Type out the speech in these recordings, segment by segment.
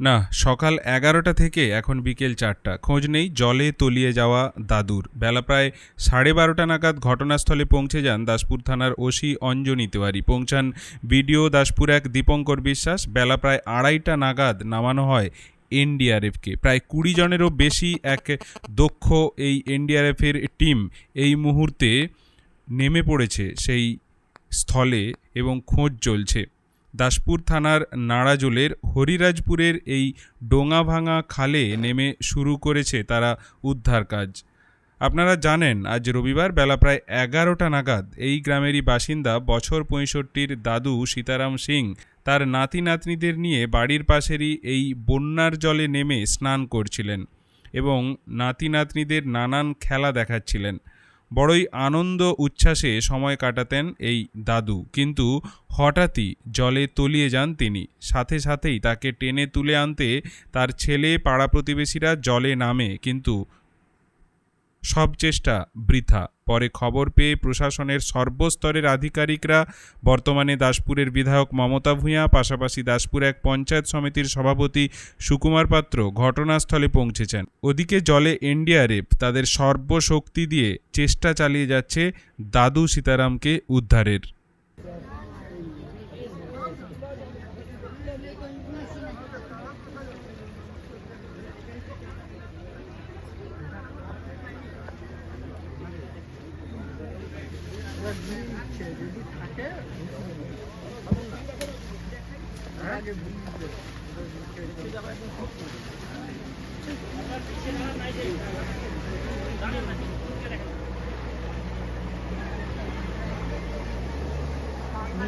না, সকাল এগারোটা থেকে এখন বিকেল চারটা। খোঁজ নেই, জলে তলিয়ে যাওয়া দাদুর। বেলা প্রায় সাড়ে বারোটা নাগাদ ঘটনাস্থলে পৌঁছে যান দাসপুর থানার ওসি অঞ্জনী তেওয়ারি। পৌঁছান বিডিও দাসপুর এক দীপঙ্কর বিশ্বাস। বেলা প্রায় আড়াইটা নাগাদ নামানো হয় এনডিআরএফকে। প্রায় কুড়ি জনেরও বেশি এক দক্ষ এই এনডিআরএফের টিম এই মুহূর্তে নেমে পড়েছে সেই স্থলে এবং খোঁজ চলছে। দাসপুর থানার নাড়াজোলের হরিরাজপুরের এই ডোঙাভাঙা খালে নেমে শুরু করেছে তারা উদ্ধার কাজ। আপনারা জানেন, আজ রবিবার বেলা প্রায় এগারোটা নাগাদ এই গ্রামেরই বাসিন্দা বছর পঁয়ষট্টির দাদু সীতারাম সিং তার নাতি নাতনিদের নিয়ে বাড়ির পাশেরই এই বন্যার জলে নেমে স্নান করছিলেন এবং নাতি নাতনিদের নানান খেলা দেখাচ্ছিলেন। বড়ই আনন্দ উচ্ছ্বাসে সময় কাটাতেন এই দাদু। কিন্তু হঠাৎই জলে তলিয়ে যান তিনি। সাথে সাথেই তাকে টেনে তুলে আনতে তার ছেলে পাড়া প্রতিবেশীরা জলে নামে। কিন্তু সব চেষ্টা বৃথা। পরে খবর পেয়ে প্রশাসনের সর্বস্তরের আধিকারিকরা বর্তমানে দাসপুরের বিধায়ক মমতা ভূঁইয়া, পাশাপাশি দাসপুর এক পঞ্চায়েত সমিতির সভাপতি সুকুমার পাত্র ঘটনাস্থলে পৌঁছেছেন। ওদিকে জলে এনডিআরএফ তাদের সর্বশক্তি দিয়ে চেষ্টা চালিয়ে যাচ্ছে দাদু সীতারামকে উদ্ধারের।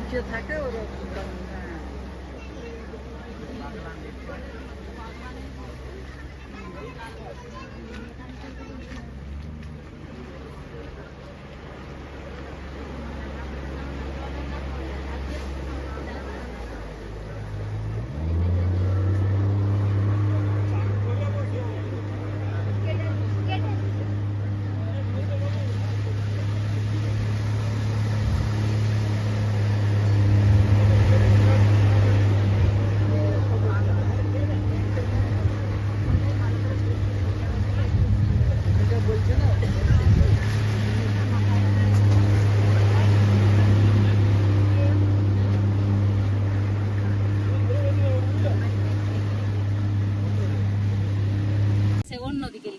নিচে থাকে ওরা এটা বলছে না সে অন্যদিকে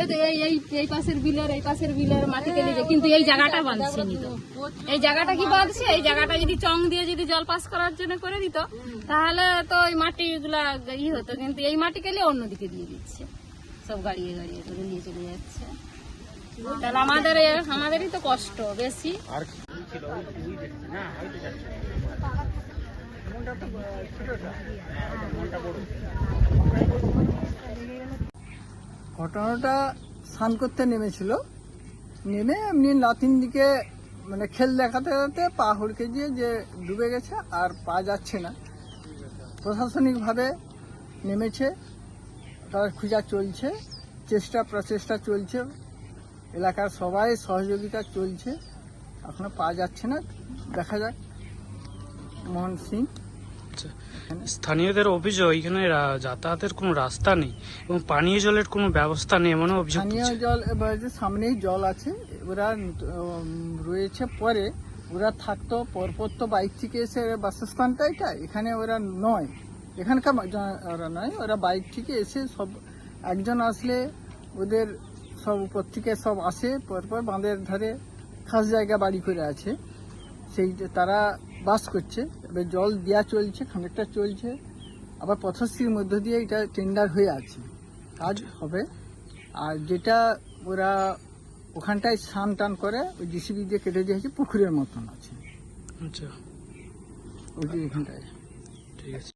এই তো এই এই এই পাশের বিলের এই পাশের বিলের মাটিতে নিয়ে কিন্তু এই জায়গাটা বাঁধছে নি তো। এই জায়গাটা কি বাঁধছে? এই জায়গাটা যদি চং দিয়ে যদি জল পাস করার জন্য করে দিত তাহলে তো ওই মাটিগুলা ই হতো কিন্তু এই মাটি কেলে অন্যদিকে দিয়ে দিচ্ছে? সব গাড়িয়ে গাড়িয়ে করে নিয়ে চলে যাচ্ছে। তাহলে আমাদের আমাদেরই তো কষ্ট বেশি। ঘটনাটা স্নান করতে নেমেছিল। নেমে এমনি নাতিন দিকে মানে খেল দেখাতে দেখাতে পা হড়কে গিয়ে যে ডুবে গেছে আর পা যাচ্ছে না। প্রশাসনিকভাবে নেমেছে, তার খোঁজা চলছে, চেষ্টা প্রচেষ্টা চলছে। এলাকার সবাই সহযোগিতা চলছে। এখনও পা যাচ্ছে না, দেখা যাক। মোহন সিং। আচ্ছা। স্থানীয়দের অভিযোগ এখানে যাতায়াতের কোনো রাস্তা নেই এবং পানীয় জলের কোনো ব্যবস্থা নেই এমন অভিযোগ করছে। জল এবার যে সামনেই জল আছে ওরা রয়েছে পরে ওরা থাকতো পরপর তো বাইক থেকে এসে বাসস্থানটা এটা এখানে ওরা নয় এখানকার ওরা নয় ওরা বাইক থেকে এসে সব একজন আসলে ওদের সব উপর থেকে সব আসে পরপর বাঁধের ধারে খাস জায়গা বাড়ি করে আছে সেই তারা বাস করছে এবার জল দেওয়া চলছে খানিকটা চলছে আবার পথশ্রীর মধ্য দিয়ে এটা টেন্ডার হয়ে আছে। কাজ হবে। আর যেটা ওরা ওখানটায় স্নান টান করে ওই জিসিবি দিয়ে কেটে দিয়েছে পুকুরের মতন আছে। আচ্ছা। ওই যে এখানটায়। ঠিক আছে।